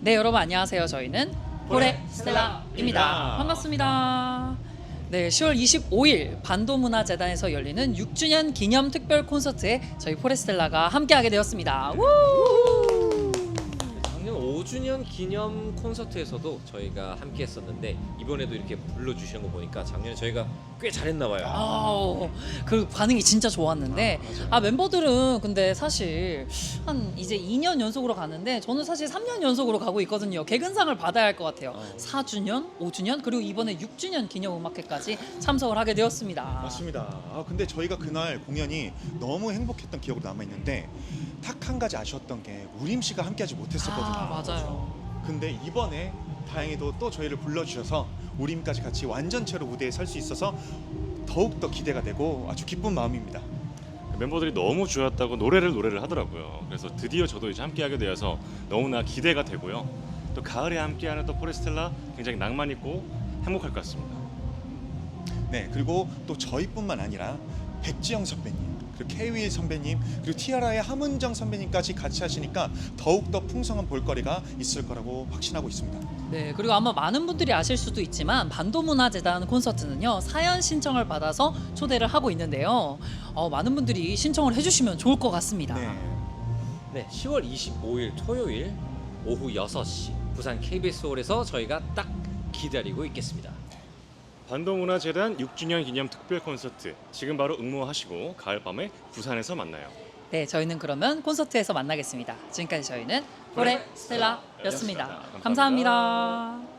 네 여러분 안녕하세요. 저희는 포레 스텔라입니다. 스텔라입니다. 반갑습니다. 네 10월 25일 반도문화재단에서 열리는 6주년 기념 특별 콘서트에 저희 포레 스텔라가 함께하게 되었습니다. 우! 작년 5주년 기념 콘서트에서도 저희가 함께 했었는데 이번에도 이렇게 불러주시는 거 보니까 작년에 저희가 꽤 잘했나 봐요. 아우, 그 반응이 진짜 좋았는데 아 멤버들은 근데 사실 한 이제 2년 연속으로 가는데 저는 사실 3년 연속으로 가고 있거든요. 개근상을 받아야 할 것 같아요. 어. 4주년, 5주년 그리고 이번에 6주년 기념 음악회까지 참석을 하게 되었습니다. 맞습니다. 아 근데 저희가 그날 공연이 너무 행복했던 기억으로 남아 있는데 딱한 가지 아쉬웠던 게 우림 씨가 함께하지 못했었거든요. 아, 맞아요. 근데 이번에 다행히도 또 저희를 불러주셔서 우림까지 같이 완전체로 무대에 설 수 있어서 더욱 더 기대가 되고 아주 기쁜 마음입니다. 멤버들이 너무 좋았다고 노래를 노래를 하더라고요. 그래서 드디어 저도 이제 함께하게 되어서 너무나 기대가 되고요. 또 가을에 함께하는 또 포레스텔라 굉장히 낭만 있고 행복할 것 같습니다. 네 그리고 또 저희뿐만 아니라 백지영 선배님 그리고 케이윌 선배님 그리고 티아라의 함은정 선배님까지 같이 하시니까 더욱 더 풍성한 볼거리가 있을 거라고 확신하고 있습니다. 네, 그리고 아마 많은 분들이 아실 수도 있지만 반도문화재단 콘서트는요 사연 신청을 받아서 초대를 하고 있는데요. 어, 많은 분들이 신청을 해주시면 좋을 것 같습니다. 네. 네, 10월 25일 토요일 오후 6시 부산 KBS 홀에서 저희가 딱 기다리고 있겠습니다. 반도문화재단 6주년 기념 특별 콘서트 지금 바로 응모하시고 가을밤에 부산에서 만나요. 네, 저희는 그러면 콘서트에서 만나겠습니다. 지금까지 저희는 포레 스텔라였습니다. 감사합니다.